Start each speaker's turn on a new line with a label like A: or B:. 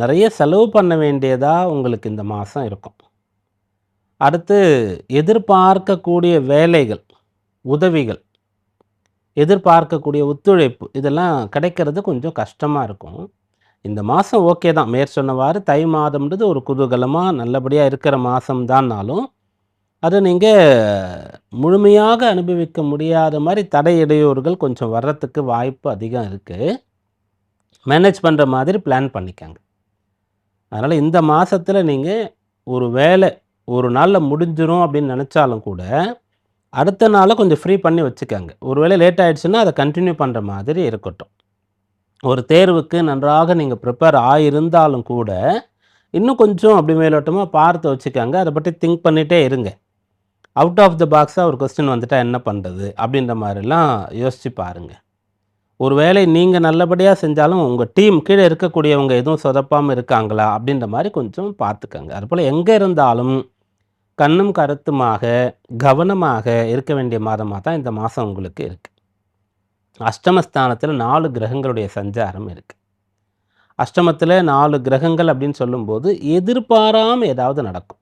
A: நிறைய செலவு பண்ண வேண்டியதாக உங்களுக்கு இந்த மாதம் இருக்கும். அடுத்து எதிர்பார்க்கக்கூடிய வேலைகள் உதவிகள் எதிர்பார்க்கக்கூடிய ஒத்துழைப்பு இதெல்லாம் கிடைக்கிறது கொஞ்சம் கஷ்டமாக இருக்கும். இந்த மாதம் ஓகே தான். மேற் சொன்னவாறு தை மாதம்ன்றது ஒரு குதூகலமாக நல்லபடியாக இருக்கிற மாதம்தான்னாலும் அதை நீங்கள் முழுமையாக அனுபவிக்க முடியாத மாதிரி தடை இடையூறுகள் கொஞ்சம் வர்றதுக்கு வாய்ப்பு அதிகம் இருக்குது மேனேஜ் பண்ணுற மாதிரி பிளான் பண்ணிக்கங்க. அதனால் இந்த மாதத்தில் நீங்கள் ஒரு வேலை ஒரு நாளில் முடிஞ்சிடும் அப்படின்னு நினச்சாலும் கூட அடுத்த நாளை கொஞ்சம் ஃப்ரீ பண்ணி வச்சுக்காங்க. ஒரு வேளை லேட் ஆகிடுச்சுன்னா அதை கண்டினியூ பண்ணுற மாதிரி இருக்கட்டும். ஒரு தேர்வுக்கு நன்றாக நீங்கள் ப்ரிப்பேர் ஆகியிருந்தாலும் கூட இன்னும் கொஞ்சம் அப்படி மேலோட்டமாக பார்த்து வச்சுக்காங்க. அதை பற்றி திங்க் பண்ணிகிட்டே இருங்க. அவுட் ஆஃப் த பாக்ஸாக ஒரு கொஸ்டின் வந்துட்டால் என்ன பண்ணுறது அப்படின்ற மாதிரிலாம் யோசித்து பாருங்கள் ஒரு வேளை நீங்கள் நல்லபடியாக செஞ்சாலும் உங்கள் டீம் கீழே இருக்கக்கூடியவங்க எதுவும் சொதப்பாமல் இருக்காங்களா அப்படின்ற மாதிரி கொஞ்சம் பார்த்துக்கங்க. அதுபோல் எங்கே இருந்தாலும் கண்ணும் கருத்துமாக கவனமாக இருக்க வேண்டிய மாதமாக தான் இந்த மாதம் உங்களுக்கு இருக்குது அஷ்டமஸ்தானத்தில் நாலு கிரகங்களுடைய சஞ்சாரம் இருக்குது அஷ்டமத்தில் நாலு கிரகங்கள் அப்படின்னு சொல்லும்போது எதிர்பாராமல் ஏதாவது நடக்கும்.